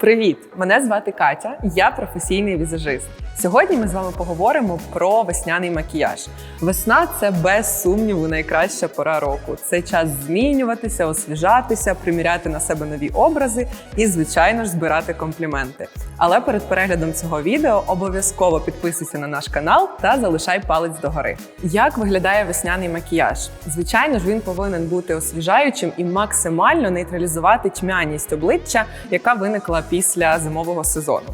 Привіт! Мене звати Катя, я професійний візажист. Сьогодні ми з вами поговоримо про весняний макіяж. Весна це без сумніву найкраща пора року. Це час змінюватися, освіжатися, приміряти на себе нові образи і, звичайно ж, збирати компліменти. Але перед переглядом цього відео обов'язково підписуйся на наш канал та залишай палець догори. Як виглядає весняний макіяж? Звичайно ж, він повинен бути освіжаючим і максимально нейтралізувати тьмяність обличчя, яка виникла після зимового сезону.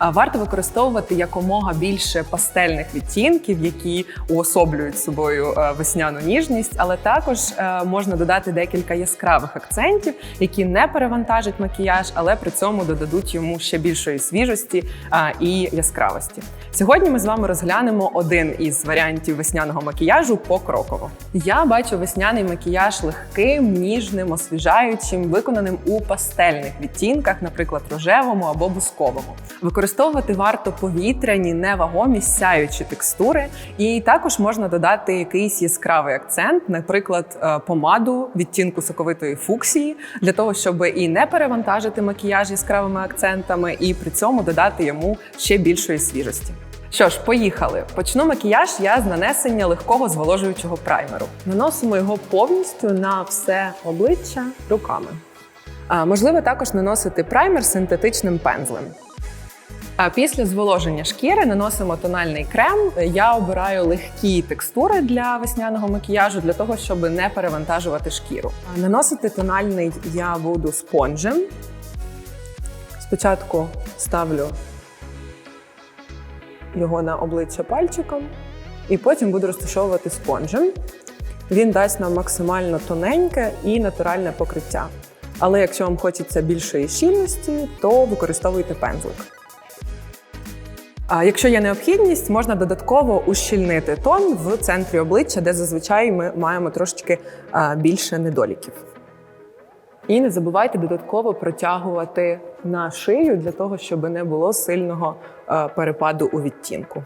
Варто використовувати якомога більше пастельних відтінків, які уособлюють собою е, весняну ніжність, але також е, можна додати декілька яскравих акцентів, які не перевантажать макіяж, але при цьому додадуть йому ще більшої свіжості і яскравості. Сьогодні ми з вами розглянемо один із варіантів весняного макіяжу покроково. Я бачу весняний макіяж легким, ніжним, освіжаючим, виконаним у пастельних відтінках, наприклад, рожевому або бусковому. Використовувати варто повітряні, невагомі, сяючі текстури, і також можна додати якийсь яскравий акцент, наприклад, е, помаду відтінку соковитої фуксії, для того, щоб і не перевантажити макіяж яскравими акцентами, і при цьому додати йому ще більшої свіжості. Що ж, поїхали. Почну макіяж я з нанесення легкого зволожуючого праймеру. Наносимо його повністю на все обличчя руками. А, можливо також наносити праймер синтетичним пензлем. А після зволоження шкіри наносимо тональний крем. Я обираю легкі текстури для весняного макіяжу для того, щоб не перевантажувати шкіру. Наносити тональний я буду спонжем. Спочатку ставлю його на обличчя пальчиком, і потім буду розташовувати спонжем. Він дасть нам максимально тоненьке і натуральне покриття. Але якщо вам хочеться більшої щільності, то використовуйте пензлик. А якщо є необхідність, можна додатково ущільнити тон в центрі обличчя, де зазвичай ми маємо трошечки більше недоліків. І не забувайте додатково протягувати на шию для того, щоб не було сильного перепаду у відтінку.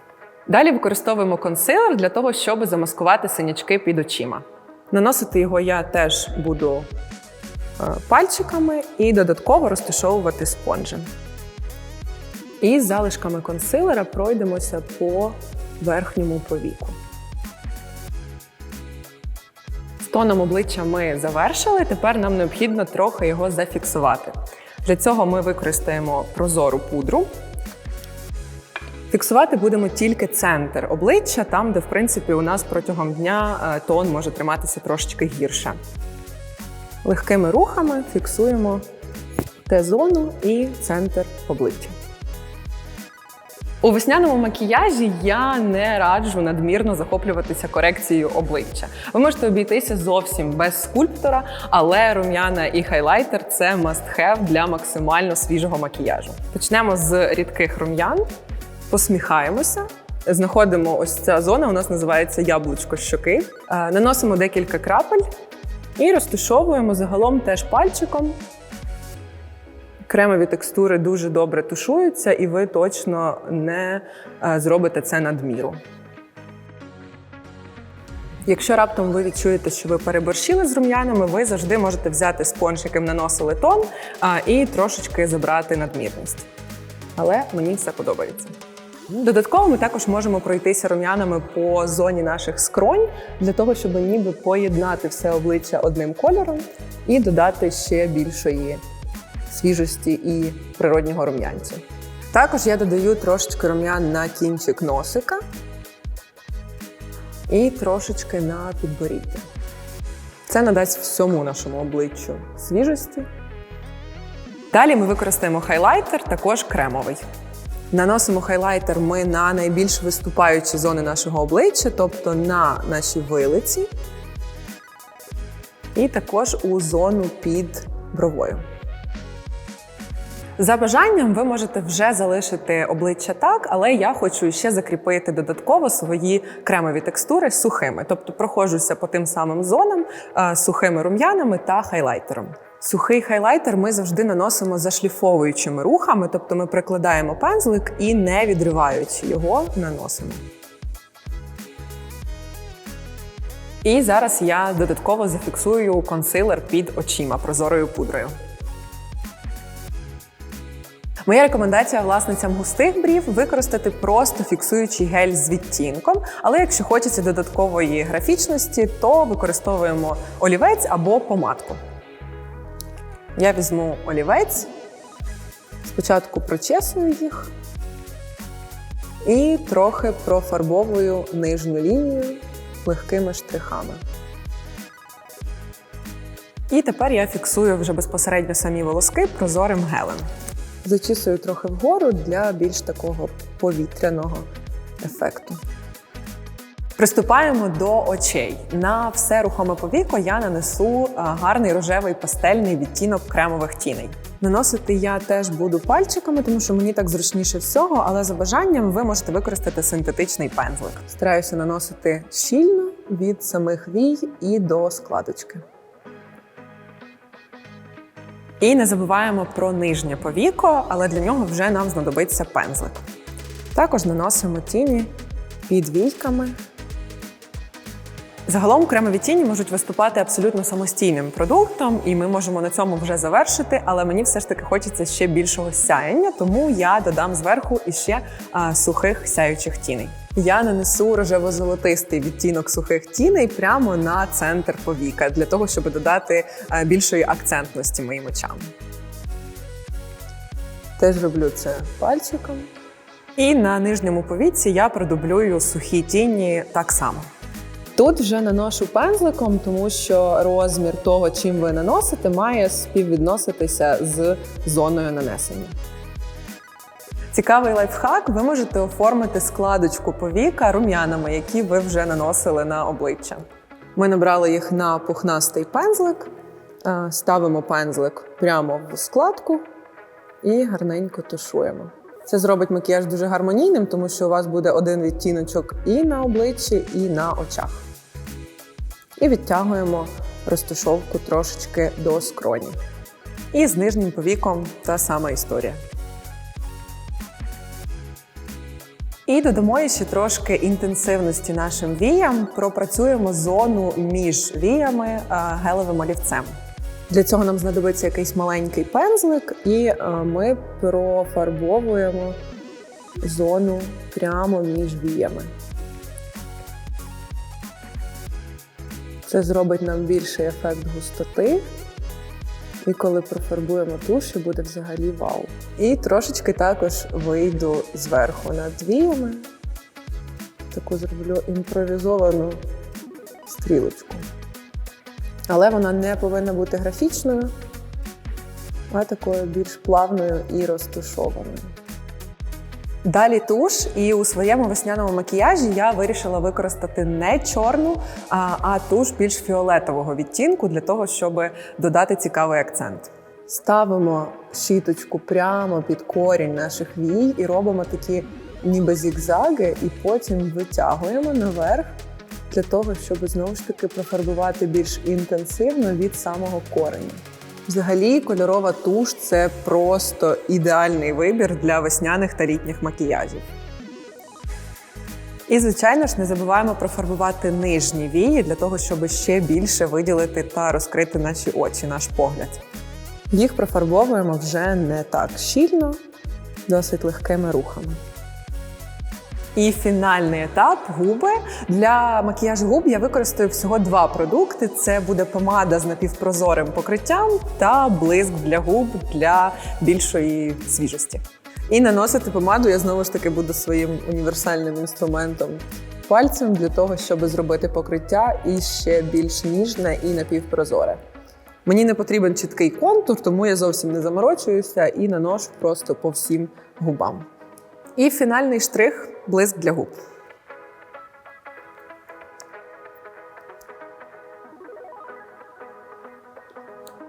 Далі використовуємо консилер для того, щоб замаскувати синячки під очима. Наносити його я теж буду пальчиками і додатково розташовувати спонжем. І залишками консилера пройдемося по верхньому повіку. З тоном обличчя ми завершили. Тепер нам необхідно трохи його зафіксувати. Для цього ми використаємо прозору пудру. Фіксувати будемо тільки центр обличчя, там, де, в принципі, у нас протягом дня е, тон може триматися трошечки гірше. Легкими рухами фіксуємо Т-зону і центр обличчя. У весняному макіяжі я не раджу надмірно захоплюватися корекцією обличчя. Ви можете обійтися зовсім без скульптора, але рум'яна і хайлайтер це must-have для максимально свіжого макіяжу. Почнемо з рідких рум'ян, посміхаємося. Знаходимо ось ця зона, у нас називається яблучко щоки. Е, Наносимо декілька крапель і розташовуємо загалом теж пальчиком Кремові текстури дуже добре тушуються, і ви точно не е, зробите це надміру. Якщо раптом ви відчуєте, що ви переборщили з рум'янами, ви завжди можете взяти спонж, яким наносили тон, і трошечки забрати надмірність. Але мені все подобається. Додатково ми також можемо пройтися рум'янами по зоні наших скронь для того, щоб ніби поєднати все обличчя одним кольором і додати ще більшої свіжості і природнього рум'янцю. Також я додаю трошечки рум'ян на кінчик носика і трошечки на підборіддя. Це надасть всьому нашому обличчю свіжості. Далі ми використаємо хайлайтер, також кремовий. Наносимо хайлайтер ми на найбільш виступаючі зони нашого обличчя, тобто на наші вилиці, і також у зону під бровою. За бажанням ви можете вже залишити обличчя так, але я хочу ще закріпити додатково свої кремові текстури сухими, тобто проходжуся по тим самим зонам е, сухими рум'янами та хайлайтером. Сухий хайлайтер ми завжди наносимо зашліфовуючими рухами, тобто ми прикладаємо пензлик і не відриваючи його, наносимо. І зараз я додатково зафіксую консилер під очима прозорою пудрою. Моя рекомендація власницям густих брів використати просто фіксуючий гель з відтінком. Але якщо хочеться додаткової графічності, то використовуємо олівець або помадку. Я візьму олівець, спочатку прочесую їх і трохи профарбовую нижню лінію легкими штрихами. І тепер я фіксую вже безпосередньо самі волоски прозорим гелем. Зачісую трохи вгору для більш такого повітряного ефекту. Приступаємо до очей. На все рухоме повіко я нанесу гарний рожевий пастельний відтінок кремових тіней. Наносити я теж буду пальчиками, тому що мені так зручніше всього, але за бажанням ви можете використати синтетичний пензлик. Стараюся наносити щільно від самих вій і до складочки. І не забуваємо про нижнє повіко, але для нього вже нам знадобиться пензлик. Також наносимо тіні під війками. Загалом кремові тіні можуть виступати абсолютно самостійним продуктом, і ми можемо на цьому вже завершити. Але мені все ж таки хочеться ще більшого сяєння, тому я додам зверху іще а, сухих сяючих тіней. Я нанесу рожево-золотистий відтінок сухих тіней прямо на центр повіка для того, щоб додати а, більшої акцентності моїм очам. Теж роблю це пальчиком. І на нижньому повіці я продублюю сухі тіні так само. Тут вже наношу пензликом, тому що розмір того, чим ви наносите, має співвідноситися з зоною нанесення. Цікавий лайфхак, ви можете оформити складочку повіка рум'янами, які ви вже наносили на обличчя. Ми набрали їх на пухнастий пензлик, е, ставимо пензлик прямо в складку і гарненько тушуємо. Це зробить макіяж дуже гармонійним, тому що у вас буде один відтіночок і на обличчі, і на очах. І відтягуємо розташовку трошечки до скроні. І з нижнім повіком та сама історія. І додамо ще трошки інтенсивності нашим віям. Пропрацюємо зону між віями е, гелевим олівцем. Для цього нам знадобиться якийсь маленький пензлик, і е, ми профарбовуємо зону прямо між віями. Це зробить нам більший ефект густоти. І коли профарбуємо туші, буде взагалі вау. І трошечки також вийду зверху над віями. Таку зроблю імпровізовану стрілочку. Але вона не повинна бути графічною, а такою більш плавною і розташованою. Далі туш, і у своєму весняному макіяжі я вирішила використати не чорну, а, а туш більш фіолетового відтінку для того, щоб додати цікавий акцент. Ставимо щіточку прямо під корінь наших вій і робимо такі ніби зігзаги, і потім витягуємо наверх для того, щоб знову ж таки профарбувати більш інтенсивно від самого кореня. Взагалі, кольорова туш це просто ідеальний вибір для весняних та літніх макіяжів. І, звичайно ж, не забуваємо профарбувати нижні вії для того, щоб ще більше виділити та розкрити наші очі, наш погляд. Їх профарбовуємо вже не так щільно, досить легкими рухами. І фінальний етап губи. Для макіяжу губ я використаю всього два продукти: це буде помада з напівпрозорим покриттям та блиск для губ для більшої свіжості. І наносити помаду я знову ж таки буду своїм універсальним інструментом пальцем для того, щоб зробити покриття і ще більш ніжне і напівпрозоре. Мені не потрібен чіткий контур, тому я зовсім не заморочуюся і наношу просто по всім губам. І фінальний штрих блиск для губ.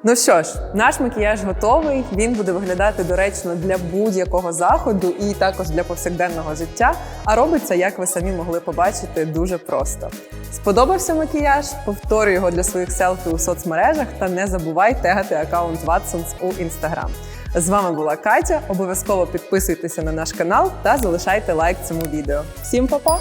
Ну що ж, наш макіяж готовий. Він буде виглядати доречно для будь-якого заходу і також для повсякденного життя. А робиться, як ви самі могли побачити, дуже просто. Сподобався макіяж? Повторюй його для своїх селфі у соцмережах та не забувай тегати аккаунт Watsons у Instagram. З вами була Катя. Обов'язково підписуйтеся на наш канал та залишайте лайк цьому відео. Всім па-па!